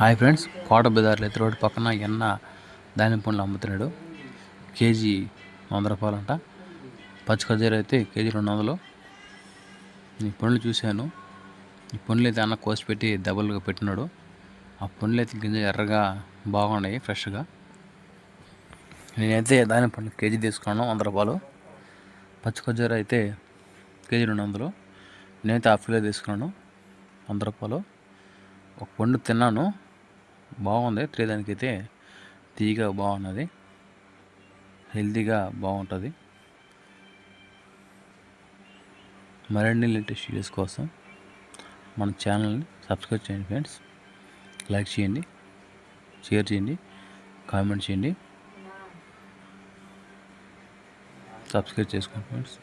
Hi friends కోట బజార్లో అయితే road పక్కన ఎన్న దానిమ్మ పండ్లు అమ్ముతున్నాడు. కేజీ వంద రూపాయలు అంట పచ్చి ఖర్జూర అయితే కేజీ రెండు వందలు. ఈ పండ్లు చూశాను. ఈ పండ్లు అయితే అన్న కోసి పెట్టి దెబ్బలుగా పెట్టినాడు. ఆ పండ్లు అయితే గింజ ఎర్రగా బాగున్నాయి ఫ్రెష్గా. నేనైతే దానిమ్మ పండ్లు కేజీ తీసుకున్నాను వంద రూపాయలు. పచ్చి ఖర్జూర అయితే కేజీ రెండు వందలు. నేనైతే హాఫ్ కిలో తీసుకున్నాను వంద రూపాయలు. ఒక పండు తిన్నాను. బాగుంది. త్రీ దానికైతే తీగ బాగున్నది. హెల్తీగా బాగుంటుంది. మరిన్ని లేటెస్ట్ వీడియోస్ కోసం మన ఛానల్ని సబ్స్క్రైబ్ చేయండి ఫ్రెండ్స్. లైక్ చేయండి షేర్ చేయండి కామెంట్ చేయండి. సబ్స్క్రైబ్ చేసుకోండి ఫ్రెండ్స్.